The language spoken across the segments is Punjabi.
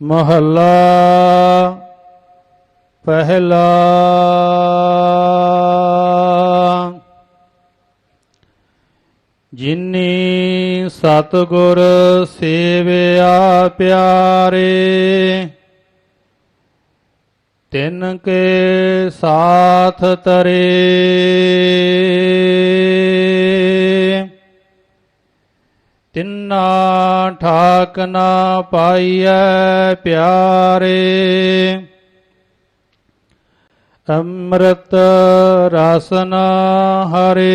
ਮਹੱਲਾ ਪਹਿਲਾ। ਜਿਨੀ ਸਤਗੁਰ ਸੇਵਿਆ ਪਿਆਰੇ ਤਿਨ ਕੇ ਸਾਥ ਤਰੇ। ਠਾਕ ਨਾ ਪਾਈਐ ਪਿਆਰੇ। ਅੰਮ੍ਰਿਤ ਰਸਨ ਹਰੇ।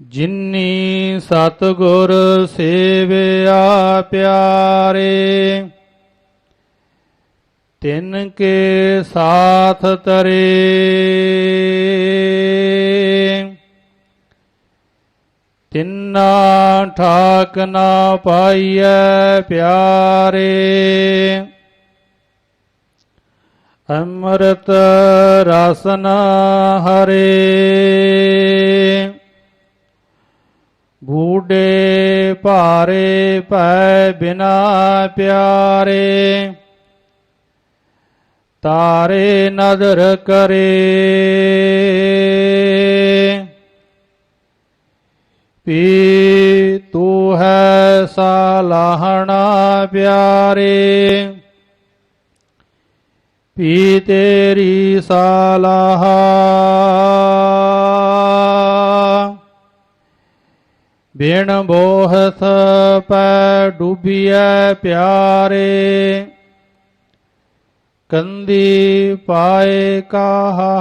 ਜਿਨੀ ਸਤਗੁਰ ਸੇਵਿਆ ਪਿਆਰੇ, ਤਿਨ ਕੇ ਸਾਥ ਤਰੇ। ਤਿੰਨਾ ਠਾਕ ਨਾ ਪਾਈਐ ਪਿਆਰੇ। ਅੰਮ੍ਰਿਤ ਰਸਨ ਹਰੇ। ਬੂਡੇ ਭਾਰੇ ਭੈ ਬਿਨਾ ਪਿਆਰੇ। ਤਾਰੇ ਨਦਰ ਕਰੇ। ਪੀ ਪਿਆਰੇ ਪੀ ਤੇਰੀ ਸਾਲਾਹਾ ਬਿਨ ਬੋਹਥ ਪੈ ਡੂਬੀਐ ਪਿਆਰੇ ਕੰਦੀ ਪਾਏ ਕਾਹਾ।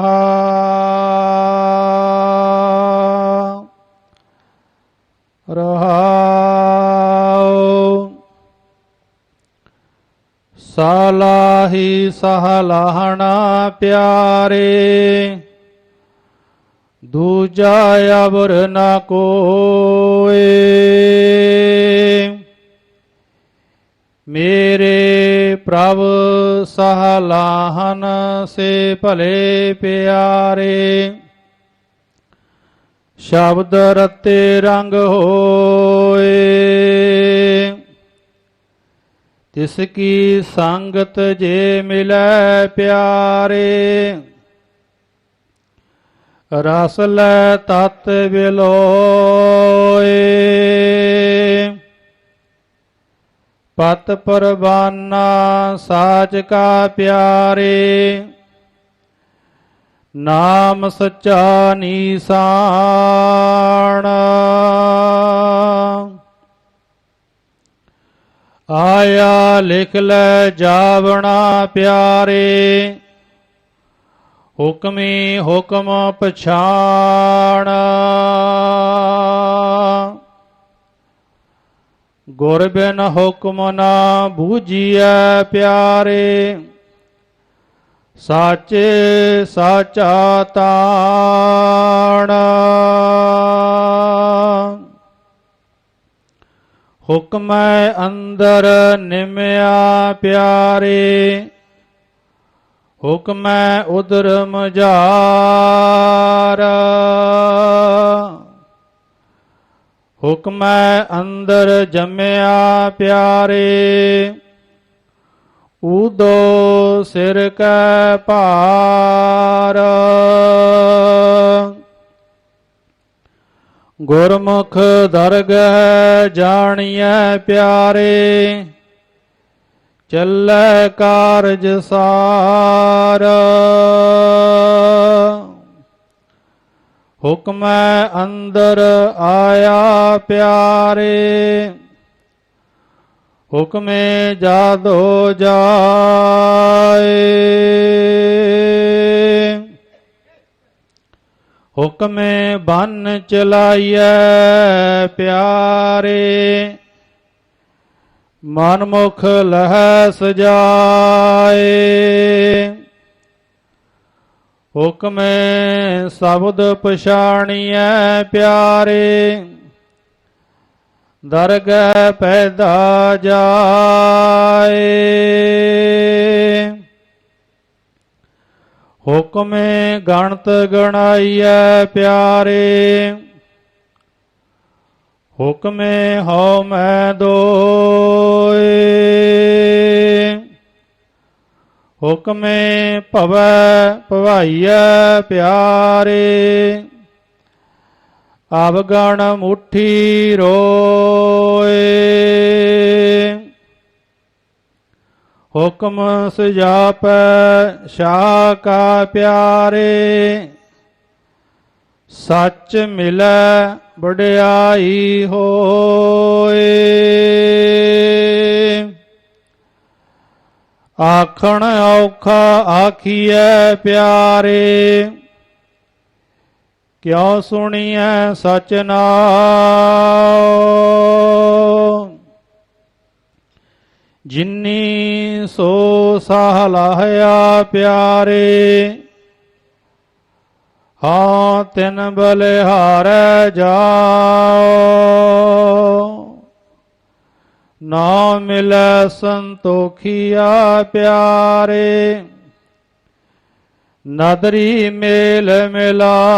ਸਾਲਾਹੀ ਸਹਲਾਹਣਾ ਪਿਆਰੇ। ਦੂਜਾ ਅਵਰ ਨਾ ਕੋਏ। ਮੇਰੇ ਪ੍ਰਭ ਸਹਲਾਹਨ ਸੇ ਭਲੇ ਪਿਆਰੇ। ਸ਼ਬਦ ਰਤੇ ਰੰਗ ਹੋਏ। ਤਿਸ ਕੀ ਸੰਗਤ ਜੇ ਮਿਲੈ ਪਿਆਰੇ, ਰਸ ਲੈ ਤਤ ਬਿਲੋਏ। ਪਤ ਪਰਵਾਨਾ ਸਾਚ ਕਾ ਪਿਆਰੇ, ਨਾਮ ਸੱਚਾ ਨੀਸਾਨ। ਆਇਆ ਲਿਖ ਲੈ ਜਾਵਣਾ ਪਿਆਰੇ। ਹੁਕਮੀ ਹੁਕਮ ਪਛਾਣ। ਗੁਰ ਬਿਨ ਹੁਕਮ ਨਾ ਬੂਝੀਐ ਪਿਆਰੇ। ਸਾਚੇ ਸਾਚਾ ਤਾਣ। ਹੁਕਮੈ ਅੰਦਰ ਨਿਮਿਆ ਪਿਆਰੇ। ਹੁਕਮੈ ਉਦਰ ਮਝਾਰ। ਹੁਕਮੈ ਅੰਦਰ ਜਮਿਆ ਪਿਆਰੇ। ਉਦੋ ਸਿਰ ਕੈ ਭਾਰ। ਗੁਰਮੁਖ ਦਰਗਹਿ ਜਾਣੀਐ ਪਿਆਰੇ ਚੱਲੈ ਕਾਰਜ ਸਾਰ। ਹੁਕਮੈ ਅੰਦਰ ਆਇਆ ਪਿਆਰੇ ਹੁਕਮੇ ਜਾਦੋ ਜਾਏ। ਹੁਕਮੇ ਬੰਨ ਚਲਾਈਐ ਪਿਆਰੇ। ਮਨਮੁਖ ਲਹਿ ਸਜਾਏ ਹੁਕਮੇ ਸ਼ਬਦ ਪਛਾਣੀਐ ਪਿਆਰੇ। ਦਰਗਹਿ ਪੈਦਾ ਜਾਏ। ਹੁਕਮੇ ਗਣਤ ਗਣਾਈਐ ਪਿਆਰੇ। ਹੁਕਮੇ ਹਉ ਮੈਂ ਦੋਏ। ਹੁਕਮੇ ਭਵੈ ਭਵਾਈਐ ਪਿਆਰੇ। ਅਵਗਣ ਮੁਠੀ ਰੋਏ। ਹੁਕਮ ਸੁਜਾਪੈ ਸ਼ਾਹ ਕਾ ਪਿਆਰੇ। ਸੱਚ ਮਿਲੈ, ਵਡਿਆਈ ਹੋਏ। ਆਖਣ ਔਖਾ ਆਖੀਐ ਪਿਆਰੇ। ਕਿਉ ਸੁਣੀਐ ਸਚ ਨਾਉ? ਜਿਨੀ ਸੋ ਸਾਹ ਲਾਹਿਆ ਪਿਆਰੇ ਹਾਂ ਤਿਨ ਬਲਿਹਾਰੈ ਜਾਓ ਨਾ ਮਿਲੈ ਸੰਤੋਖੀਆ ਪਿਆਰੇ ਨਦਰੀ ਮੇਲ ਮਿਲਾਓ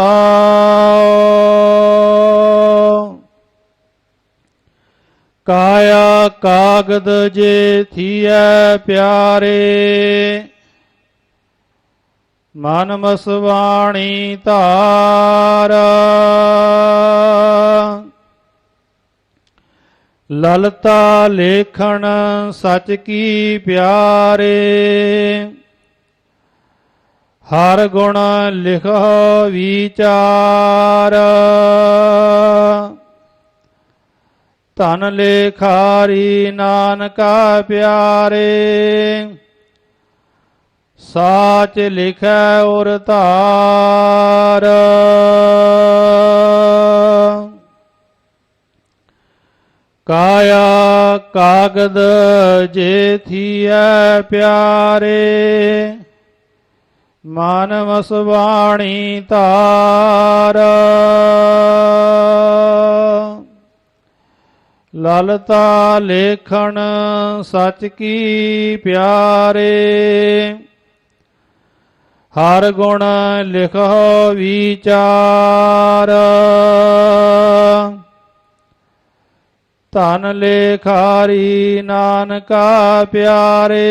ਕਾਇਆ ਕਾਗਦ ਜੇ ਥੀਐ ਪਿਆਰੇ। ਮਨ ਮਸਵਾਣੀ ਧਾਰ। ਲਲਤਾ ਲੇਖਣ ਸਚ ਕੀ ਪਿਆਰੇ। ਹਰ ਗੁਣ ਲਿਖੋ ਵਿਚਾਰ। ਧਨ ਲੇਖਾਰੀ ਨਾਨਕਾ ਪਿਆਰੇ, ਸਾਚ ਲਿਖੈ ਔਰ ਧਾਰ। ਕਾਇਆ ਕਾਗਦ ਜੇ ਥੀਐ ਪਿਆਰੇ, ਮਨ ਵਸਵਾਣੀ ਧਾਰ। ਲਲਤਾ ਲੇਖਣ ਸਚ ਕੀ ਪਿਆਰੇ। ਹਰ ਗੁਣ ਲਿਖੋ ਵਿਚਾਰ। ਧਨ ਲੇਖਾਰੀ ਨਾਨਕਾ ਪਿਆਰੇ।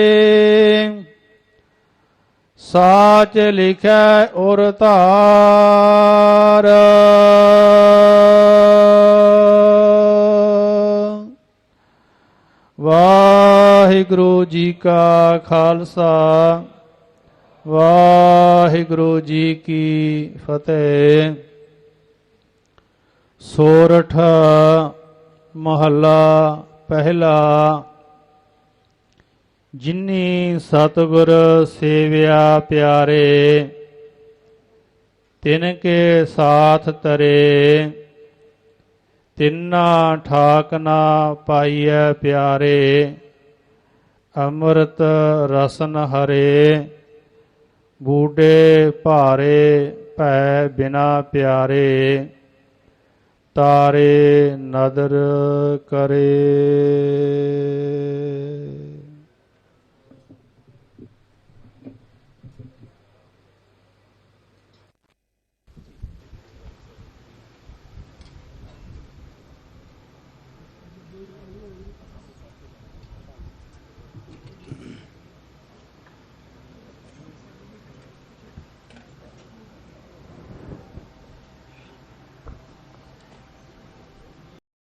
ਸਾਚ ਲਿਖੈ ਉਰ ਧਾਰ। ਵਾਹਿਗੁਰੂ ਜੀ ਕਾ ਖਾਲਸਾ, ਵਾਹਿਗੁਰੂ ਜੀ ਕੀ ਫਤਿਹ। ਸੋਰਠ ਮਹੱਲਾ ਪਹਿਲਾ, ਜਿਨੀ ਸਤਿਗੁਰ ਸੇਵਿਆ ਪਿਆਰੇ, ਤਿਨ ਕੇ ਸਾਥ ਤਰੇ। ਤਿੰਨਾ ਠਾਕ ਨਾ ਪਾਈਐ ਪਿਆਰੇ, ਅੰਮ੍ਰਿਤ ਰਸਨ ਹਰੇ ਬੂਡੇ ਭਾਰੇ ਭੈ ਬਿਨਾ ਪਿਆਰੇ, ਤਾਰੇ ਨਦਰ ਕਰੇ।